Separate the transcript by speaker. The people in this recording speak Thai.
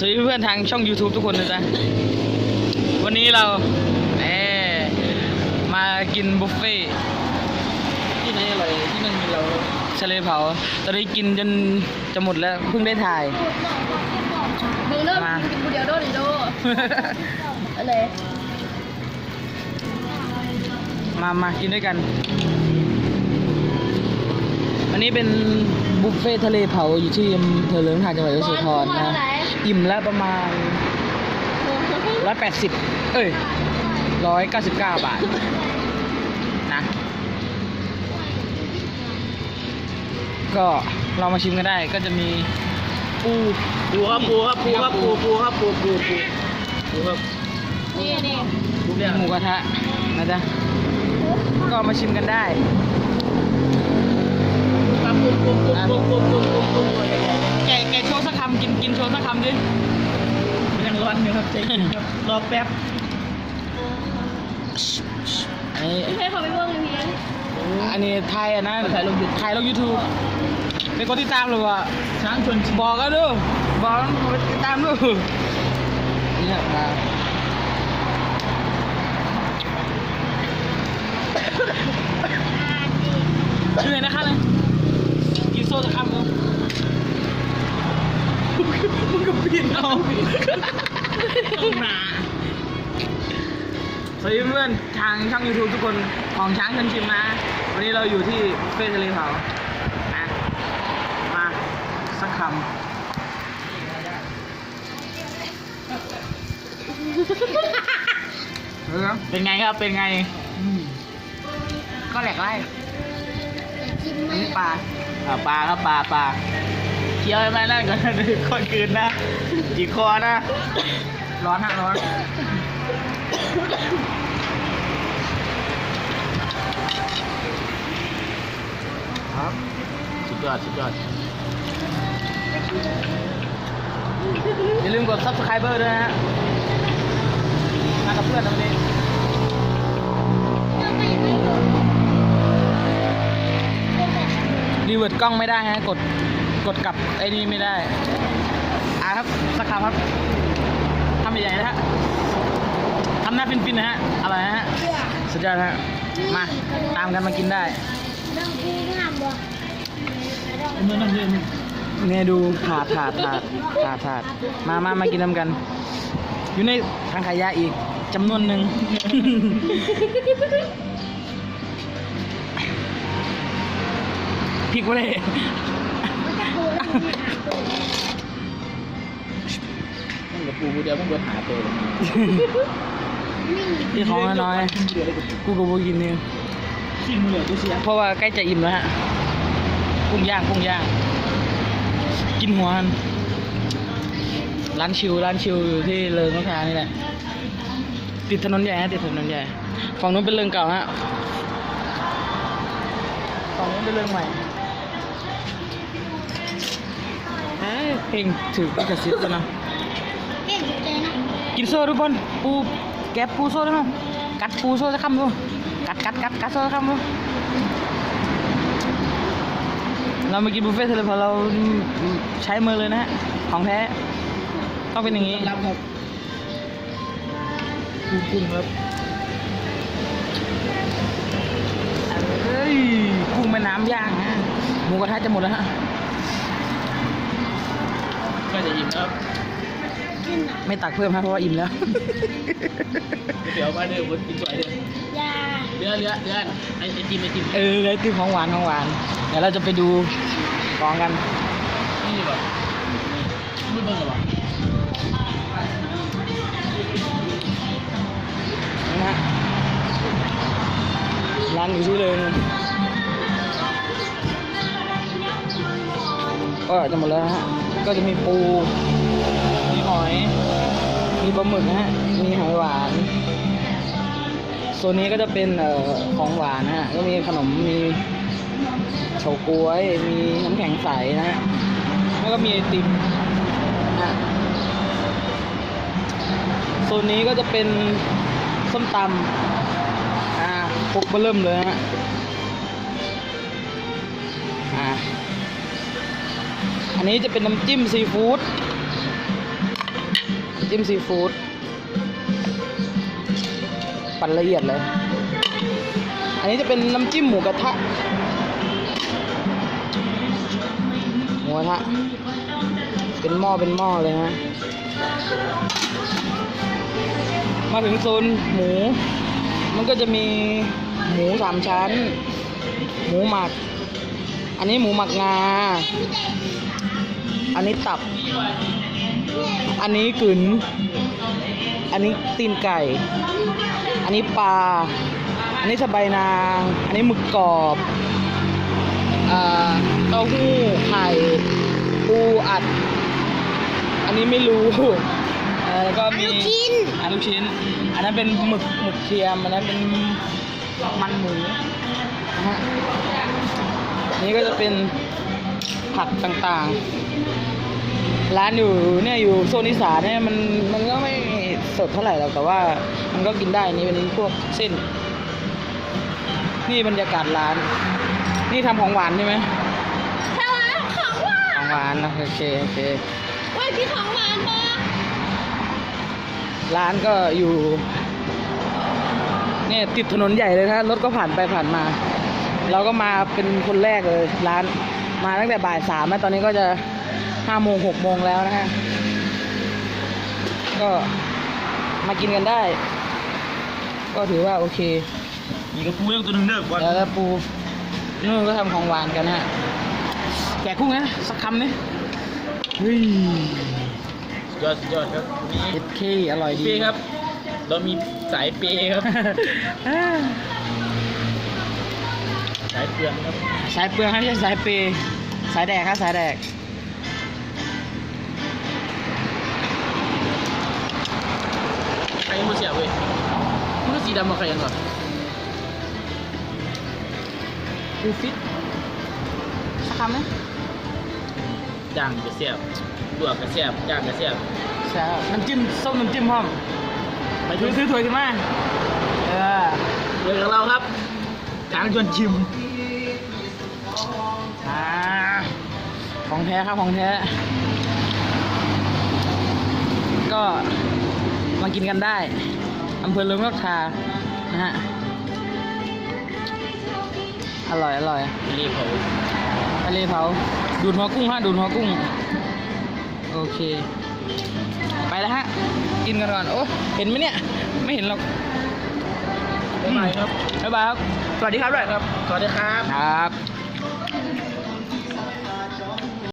Speaker 1: สวัสดีเพื่อนๆทางช่อง YouTube ทุกคนนะจ๊ะ วันนี้เราแหมมากินบุฟเฟ่ต์
Speaker 2: ที่ไหนอร่อยที่นั่นมีเรา
Speaker 1: ทะเลเผา ตอนนี้กินจนจะหมดแล้ว เพิ่งได้ถ่าย
Speaker 3: มึงเริ่ม
Speaker 1: มา
Speaker 3: กินกูเดียวโดนอีโดอะไร
Speaker 1: มามากินด้วยกันวันนี้เป็นบุฟเฟ่ต์ทะเลเผาอยู่ที่อำเภอเลิงทางจังหวัดยโสธรนะ อิ่มแล้วประมาณ180เอ้ย199บาท นะ ก็เรามาชิมกันได้ก็จะมีปู
Speaker 2: ปูครับปูครับปูครับปูปูครับปูปูปูปูครับ
Speaker 3: นี่นี่
Speaker 2: ปูเนี่ย
Speaker 1: หมูกระทะนะจ๊ะก็มาชิมกันได้ แกแกโชว์สักคำกินกินโชว์สักคำดิมั
Speaker 2: ยังร้อนอยู่ครับใจเครับรอแป๊บ
Speaker 1: อันนี้
Speaker 3: ใช่ขอไปเบิ่งเลย
Speaker 1: อันนี้ไทยอะนะ
Speaker 2: ไทยลงยู
Speaker 1: ไทยลงยูทูบไปกดติดตามเลยวะ
Speaker 2: ช้างชน
Speaker 1: บอกกันดูบอกติดตามดูเนี่ยมา มึงก็ปีนเอา
Speaker 2: ต้องหนา
Speaker 1: สวัสดีเพื่อนทางช่อง YouTube ทุกคนของช้างชนชิมนะ วันนี้เราอยู่ที่เฟ่ทะเลเผานะมาสักคำเออ
Speaker 2: เป็นไงครับ เป็นไง
Speaker 1: ก็แหลกไล่อันนี้ปลา
Speaker 2: อ่าปลาครับปลาปลาเคี้ยวให้มันนั่นก่อนนะคนคืนนะจีคอนะ
Speaker 1: ร้อนฮะร้อน
Speaker 2: ครับสุดยอดสุดยอด
Speaker 1: อย่าลืมกด subscriber ด้วยนะฮะมากับเพื่อนตรงนี้รีเวิร์ดกล้องไม่ได้ฮะกด กดกลับไอ้นี่ไม่ได้ อะครับสักคำครับทำใหญ่ๆนะฮะทำหน้าฟินๆนะฮะอร่อยนะฮะสุดยอดนฮะมาตามกันมากินได้
Speaker 3: ต้องพูดงา
Speaker 2: เมื่อนั่งเล่น
Speaker 1: เนี่ยดูถาดถาดถาดถาดถาดมามามากินน้ำกัน อยู่ในทางขายาอีกจำนวนหนึ่งพริกไว้เลย
Speaker 2: มันกับปูกูเดียวมันเบิดหาตัวเลย
Speaker 1: ที่ของน้อย
Speaker 2: เหลือเลยกู
Speaker 1: ๆกูก็บกินเนี่ย
Speaker 2: กินเหลือกูเสีย
Speaker 1: เพราะว่าใกล้จะอิ่มแล้วฮะกุ้งย่างกุ้งย่าง กินหัวมันร้านชิวร้านชิวอยู่ที่เริงนกทานี่แหละติดถนนใหญ่ฮะติดถนนใหญ่ฝั่งนู้นเป็นเริงเก่าฮะฝั่งนู้นเป็นเริงใหม่ เอ้ยเพลงถือกระซิบด้วยนะ
Speaker 3: เก่งใจนะ
Speaker 1: กินโซ่ทุกคนปูแกะปูโซ่ได้ไหมกัดปูโซ่สักคำดูกัดกัดกัดกัดโซ่สักคำดูเรามากินบุฟเฟ่ต์ทะเลเพอเราใช้มือเลยนะฮะของแท้ต้องเป็นอย่างนี้
Speaker 2: รับครับปูกุ้งครับ
Speaker 1: เอ้ยกุ้งแม่น้ำย่างฮะหมูกระทะจะหมดแล้วฮะ
Speaker 2: ครับ
Speaker 3: กินอะ
Speaker 1: ไม่ตักเพิ่มฮะเพราะว่าอิ่มแล้ว
Speaker 2: เดี๋ยวมาเดี๋ยวผมกินสวยเดี๋ยวยาเรือเรือเรือไอ้ไอ้จิ้มไอ้จิ้ม
Speaker 1: เออเลยติมของหวานของหวานเดี๋ยวเราจะไปดูของกัน
Speaker 2: นี่ดีกว่าไม่เบิ่งหรอ
Speaker 1: นะฮะร้านอยู่ที่เลยก็จะหมดแล้วนะฮะ ก็จะมีปู มีหอย มีปลาหมึกนะฮะ มีหอยหวานโซนนี้ก็จะเป็นเอ่อของหวานนะฮะ ก็มีขนม มีเฉาก๊วย มีน้ำแข็งใสนะฮะ แล้วก็มีไอติมนะ โซนนี้ก็จะเป็นส้มตำอ่าพกเบอร์เริ่มเลยฮะ อันนี้จะเป็นน้ำจิ้มซีฟู้ดจิ้มซีฟู้ดปั่นละเอียดเลย อันนี้จะเป็นน้ำจิ้มหมูกระทะ หมูกระทะ เป็นหม้อเป็นหม้อเลยฮะ มาถึงโซนหมู มันก็จะมีหมูสามชั้น หมูหมัก อันนี้หมูหมักงา อันนี้ตับ อันนี้กึ๋นอันนี้ตีนไก่ อันนี้ปลา อันนี้สะใบายนาง อันนี้หมึกกรอบอ่าเต้าหู้ไข่ปูอัด อันนี้ไม่รู้เอ่อแล้วก็มี
Speaker 3: ลูกชิ้น
Speaker 1: อันลูกชิ้น อันนั้นเป็นหมึกหมึกเทียม อันนั้นเป็นมันหมูนะฮะนี่ก็จะเป็น ผักต่างๆ ร้านอยู่เนี่ยอยู่โซนอีสานเนี่ยมันมันก็ไม่สดเท่าไหร่หรอกแต่ว่า มันก็กินได้นี่เป็นพวกเส้น นี่บรรยากาศร้าน นี่ทำของหวานใช่ไหม
Speaker 3: สวรรค์ของหวา
Speaker 1: ข
Speaker 3: น
Speaker 1: องหวานนะโอเคโอเค
Speaker 3: ว่าที่ของหวานปะ
Speaker 1: ร้านก็อยู่เนี่ยติดถนนใหญ่เลยนะรถก็ผ่านไปผ่านมา เราก็มาเป็นคนแรกเลยร้าน มาตั้งแต่บ่ายสามแล้วตอนนี้ก็จะห้าโมงหกโมงแล้วนะฮะ ก็มากินกันได้ ก็ถือว่าโอเค
Speaker 2: มีกระปูยังตัวหนึงเด้อก่อน
Speaker 1: แล้วก็ปูนู่นก็ทำของหวานกันนะฮะ แกะกุ้งนะสักคำนี่เฮ้ย
Speaker 2: ยอดยอดครับนี่
Speaker 1: เอ็ดเคอร่อยดี
Speaker 2: เปย์ครับ เรามีสายเปย์ครับสายเปลืองครับ
Speaker 1: สายเปลืองครับไม่ใช่สายเปย์สายแดกครับสายแดก
Speaker 2: ใครยังไม่เสียบเว้ยมันก็สีดำมาใครยังก่อน
Speaker 1: ดูฟิตสักคำไหม
Speaker 2: ย่างก็เสียบลวกก็เสียบย่างก็เสียบ
Speaker 1: ใช่ครับน้ำจิ้มส้มน้ำจิ้มพร้อม
Speaker 2: ไป
Speaker 1: ถื
Speaker 2: ถึ
Speaker 1: องซื้อถ้วยขึ้นมาเออ
Speaker 2: เรื่องของเราครับทางชวนชิม
Speaker 1: ของแท้ครับของแท้ ก็มากินกันได้อำเภอเลิงนกทานะฮะ อร่อยอร่อย
Speaker 2: รีบเผา
Speaker 1: ทะเลเผา ดูดหัวกุ้งฮะดูดหัวกุ้ง โอเค ไปแล้วฮะ กินกันก่อน โอ้เห็นไหมเนี่ย ไม่เห็นหรอก
Speaker 2: บ๊ายบายครับ
Speaker 1: บ๊ายบายครับ สวัสดีครับด้วย
Speaker 2: ครับ สวัสดีครับ
Speaker 1: ครับ